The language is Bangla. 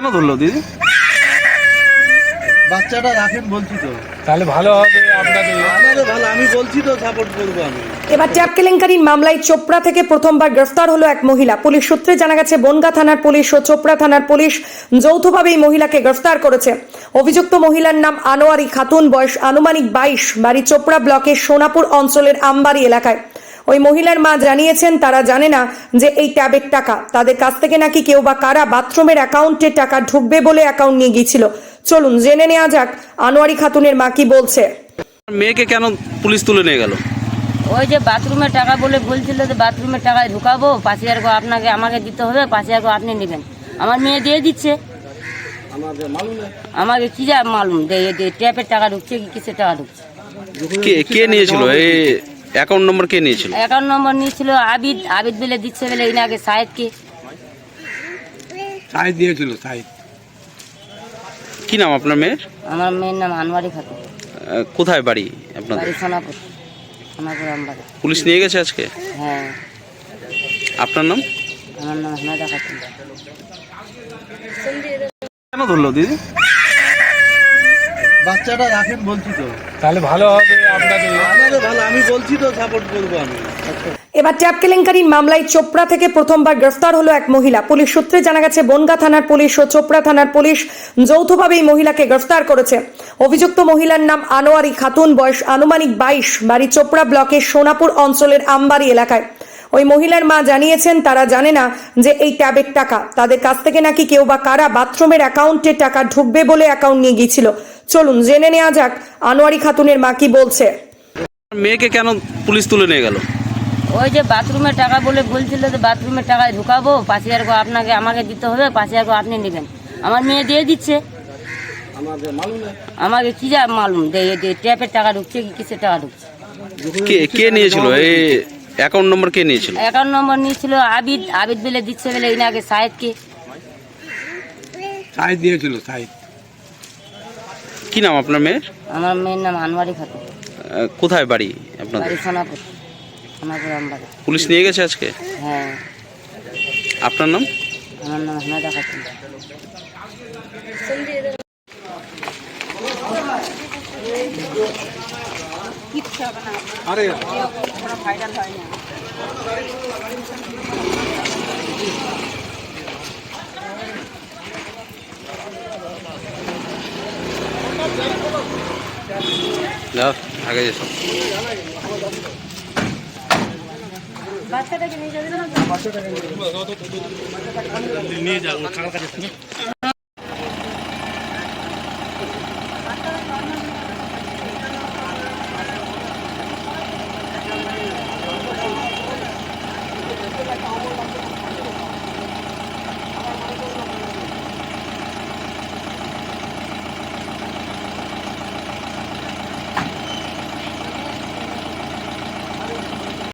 কেন ধরলো দিদি? বাচ্চাটা রাখেন বলছি তো। তাহলে ভালো হবে আপনাদের ভালো আমি বলছি তো সাপোর্ট করব আমি। এবার কেলেঙ্কারির মামলায় চোপড়া থেকে প্রথমবার গ্রেফতার হলো এক মহিলা। পুলিশ সূত্রে জানা গেছে বনগা থানার পুলিশ ও চোপড়া থানার পুলিশ যৌথভাবে এই মহিলাকে গ্রেফতার করেছে। অভিযুক্ত মহিলার নাম আনোয়ারি খাতুন বয়স আনুমানিক বাইশ বাড়ি চোপড়া ব্লকের সোনাপুর অঞ্চলের আমবাড়ি এলাকায়। ওই মহিলার মা জানিয়েছেন তারা জানে না যে এই ট্যাবের টাকা। তাদের কাছ থেকে নাকি কেউ বা কারা বাথরুমের অ্যাকাউন্টে টাকা ঢুকবে বলে অ্যাকাউন্ট নিয়ে গিয়েছিল। চলুন জেনে নেওয়া যাক আনোয়ারি খাতুনের মা কি বলছে। মেয়েকে কেন পুলিশ তুলে নিয়ে গেল? ওই যে বাথরুমের টাকা বলে বলছিল যে বাথরুমের টাকায় ঢুকাবো পাঁচ হাজার আপনাকে আমাকে দিতে হবে পাঁচ হাজার আপনি নেবেন। আমার মেয়ে দিয়ে দিচ্ছে। আমাকে কি যা মালুম ট্যাপের টাকা ঢুকছে কি কিসের টাকা ঢুকছে? কে কে নিয়েছিল? এই অ্যাকাউন্ট নম্বর কে নিয়েছিল? অ্যাকাউন্ট নম্বর নিয়েছিল আবিদ। আবিদ বলে দিচ্ছে বলে এই আগে সাহেবকে সাইজ দিয়েছিল সাইজ কি নাম আপনার মেয়ের? আমার মেয়ের নাম আনোয়ারি খাতুন। আহ, কোথায় বাড়ি আপনাদের? বাড়ি সোনাপুর। সোনাপুর আমবাড়ি। পুলিশ নিয়ে গেছে আজকে? হ্যাঁ। আপনার নাম? আমার নাম হেমাদা খাতুন। কেন ধরলো দিদি? বাচ্চাটা রাখেন বলছি তো। তাহলে ভালো হবে আপনাদের আমাদের ভালো আমি বলছি তো সাপোর্ট করব আমি। এবার ট্যাপ কেলেঙ্কারির মামলায় চোপড়া থেকে প্রথমবার গ্রেফতার হলো এক মহিলা। পুলিশ সূত্রে জানা গেছে বনগা থানার পুলিশ ও চোপড়া থানার পুলিশ যৌথভাবে এই মহিলাকে গ্রেফতার করেছে। অভিযুক্ত মহিলার নাম আনোয়ারি খাতুন বয়স আনুমানিক বাইশ বাড়ি চোপড়া ব্লকের সোনাপুর অঞ্চলের আমবাড়ি এলাকায়। ওই মহিলার মা জানিয়েছেন তারা জানে না যে এই ট্যাবের টাকা। তাদের কাছ থেকে নাকি কেউ বা কারা বাথরুমের অ্যাকাউন্টে টাকা ঢুকবে বলে অ্যাকাউন্ট নিয়ে গিয়েছিল। চলুন জেনে নেওয়া যাক আনোয়ারি খাতুনের মা কি বলছে। মেয়েকে কেন পুলিশ তুলে নিয়ে গেল? ওই যে বাথরুমের টাকা বলে বলছিল যে বাথরুমের টাকায় ঢুকাবো পাঁচ হাজার করে আপনাকে আমাকে দিতে হবে পাঁচ হাজার করে আপনি নেবেন। আমার মেয়ে দিয়ে দিচ্ছে। আমাকে কি যা মালুম ট্যাপের টাকা ঢুকছে কি কিসের টাকা ঢুকছে? কে কে নিয়েছিল? এই অ্যাকাউন্ট নম্বর কে নিয়েছিল? অ্যাকাউন্ট নম্বর নিয়েছিল আবিদ আবিদ বলে দিচ্ছে বলে এই আগে সাহেবকে। সাইজ দিয়েছিল সাইজ কি নাম আপনার মেয়ের? আমার মেয়ের নাম আনোয়ারি খাতুন। কোথায় বাড়ি আপনাদের? বাড়ি সোনাপুর সোনাপুর আমবাড়ি পুলিশ নিয়ে গেছে আজকে? হ্যাঁ। আপনার নাম? আমার নাম হেমাদা খাতুন। যাও আগে যেসব বাচ্চাটাকে নিয়ে যাবে না?